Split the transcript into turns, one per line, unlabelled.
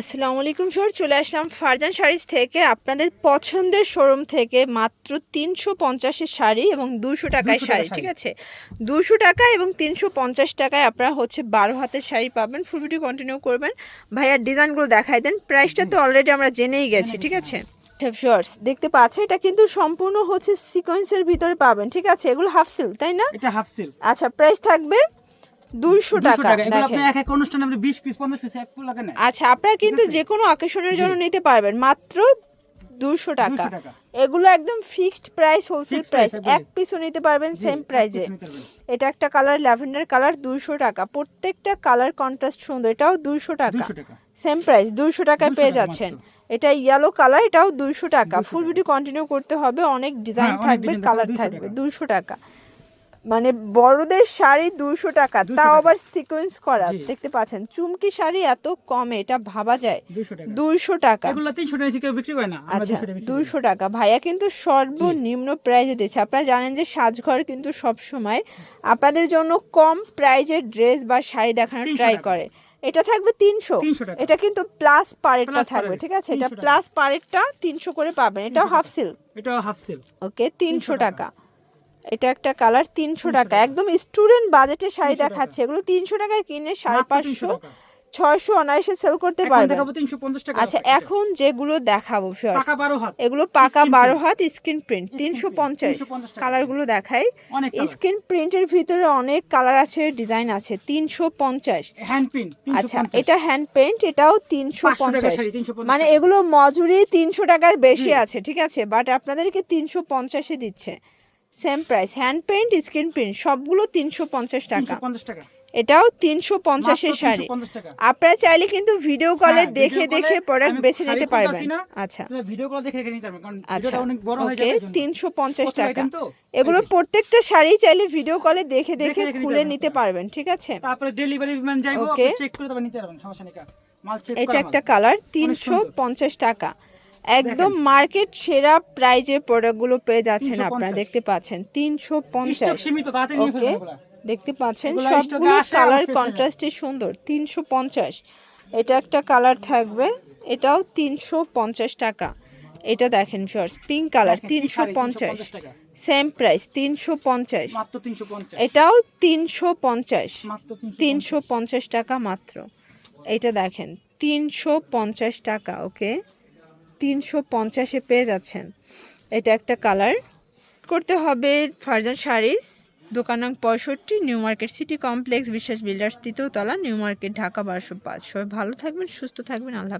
আসসালামু আলাইকুম স্যার চলে আসলাম ফারজান শাড়িজ থেকে আপনাদের পছন্দের শোরুম থেকে মাত্র তিনশো পঞ্চাশের শাড়ি এবং দুশো টাকায় শাড়ি
শাড়ি।
ঠিক আছে? দুশো টাকা এবং তিনশো পঞ্চাশ টাকায় আপনারা হচ্ছে বারো হাতের শাড়ি পাবেন ফুল ভিডিও কন্টিনিউ করবেন। ভাইয়ার ডিজাইনগুলো দেখাই দেন প্রাইসটা তো অলরেডি আমরা জেনেই গেছি ঠিক আছে? শর্টস দেখতে পাচ্ছেন এটা কিন্তু সম্পূর্ণ হচ্ছে সিকোয়েন্সের ভিতরে পাবেন ঠিক আছে? এগুলো হাফ সিল তাই না?
এটা হাফ সিল
আচ্ছা প্রাইস থাকবে
200
টাকা
টাকা। আপনি এক এক অনুষ্ঠানে আপনি 20 পিস 50 পিস এক লাগে না?
আচ্ছা আপনারা কিন্তু যে কোনো অকেশনের জন্য নিতে পারবেন মাত্র দুশো টাকা। এগুলো একদম ফিক্সড প্রাইস হোলসেল প্রাইস এক পিসও নিতে পারবেন সেম প্রাইসে। এটা একটা কালার ল্যাভেন্ডার কালার দুশো টাকা। প্রত্যেকটা কালার কন্ট্রাস্ট সুন্দর এটাও দুশো টাকা। সেম প্রাইস দুশো টাকায় পেয়ে যাচ্ছেন। এটা ইয়েলো কালার এটাও দুশো টাকা। ফুল ভিডিও কন্টিনিউ করতে হবে অনেক ডিজাইন
হ্যাঁ,
থাকবে কালার থাকবে। দুশো টাকা। মানে বড়দের শাড়ি দুশো টাকা
200
তাও আবার সিকোয়েন্স করা। দেখতে পাচ্ছেন চুমকি শাড়ি এত কমে এটা ভাবা যায়।
দুশো টাকা।
দুইশো টাকা।
এগুলো 300 টাকা কেউ বিক্রি করে না আমরা
আচ্ছা
দুশো টাকা
ভাইয়া কিন্তু সর্বনিম্ন প্রাইজে দিচ্ছে। আপনারা জানেন যে সাজঘর কিন্তু সব সময় আপনাদের জন্য কম প্রাইজের ড্রেস বা শাড়ি দেখানোর ট্রাই করে। এটা থাকবে তিনশো। এটা কিন্তু প্লাস পারেটটা থাকবে ঠিক আছে? এটা
300 টাকা।
প্লাস পারেটটা তিনশো করে পাবেন। এটাও হাফ সিল
এটাও হাফ সিল
ওকে তিনশো টাকা। এটা একটা কালার তিনশো টাকা। একদম স্টুডেন্ট বাজেটের শাড়ি দেখাচ্ছে। এগুলো তিনশো টাকায় কিনে সাড়ে পাঁচশো ছয়শো অনায়াসে সেল করতে
এখন
পারবেন।
দেখাবো 350 টাকা
আচ্ছা এখন যেগুলো দেখাবো ফিয়ার্স
পাকা 12 হাত।
এগুলো পাকা বারো হাত স্ক্রিন প্রিন্ট তিনশো পঞ্চাশ
350 টাকা।
কালারগুলো দেখাই। স্ক্রিন প্রিন্টের ভিতরে অনেক কালার আছে ডিজাইন আছে। তিনশো পঞ্চাশ। আচ্ছা এটা হ্যান্ড পেন্ট এটাও তিনশো পঞ্চাশ। মানে এগুলো মজুরি তিনশো টাকার বেশি আছে ঠিক আছে? বাট আপনাদেরকে তিনশো পঞ্চাশে দিচ্ছে। Same price hand paint screen print সবগুলো তিনশো পঞ্চাশ টাকা।
টাকা।
এটাও তিনশো পঞ্চাশের শাড়ি।
350
আপনারা চাইলে কিন্তু ভিডিও কলে
হ্যাঁ,
দেখে দেখে প্রোডাক্ট বেছে নিতে পারবেন। আচ্ছা।
ভিডিও কল দেখে দেখে নিতে পারবেন কারণ
আচ্ছা।
ভিডিওটা অনেক বড় হয়ে
ওকে
যাবে
তিনশো পঞ্চাশ টাকা। এগুলো প্রত্যেকটা শাড়ি চাইলে ভিডিও কলে দেখে দেখে খুলে
নিতে
নিতে
পারবেন
ঠিক আছে?
তারপরে ডেলিভারি ম্যান যাইবো. চেক করে তারপর নিতে পারবেন সমস্যা নেই মাল চেক
এটা একটা কালার তিনশো পঞ্চাশ টাকা। একদম মার্কেট সেরা প্রাইজে প্রোডাক্টগুলো পেয়ে যাচ্ছেন
350
আপনারা দেখতে পাচ্ছেন। তিনশো পঞ্চাশ। ওকে দেখতে পাচ্ছেন সবগুলো কালার কন্ট্রাস্টে সুন্দর তিনশো পঞ্চাশ। এটা একটা কালার থাকবে এটাও তিনশো পঞ্চাশ টাকা। এটা দেখেন ফিয়ার্স পিঙ্ক কালার তিনশো পঞ্চাশ সেম প্রাইস তিনশো পঞ্চাশ। এটাও তিনশো পঞ্চাশ। তিনশো পঞ্চাশ। টাকা মাত্র। এটা দেখেন তিনশো পঞ্চাশ টাকা ওকে তিনশো পঞ্চাশে পেয়ে যাচ্ছেন। এটা একটা কালার। করতে হবে ফারজান শাড়িস দোকান নং পঁয়ষট্টি, new market city complex, Biswas builders, তৃতীয় তলা, নিউ মার্কেট, ঢাকা বারোশো পাঁচ। সবাই ভালো থাকবেন, সুস্থ থাকবেন, আল্লাহ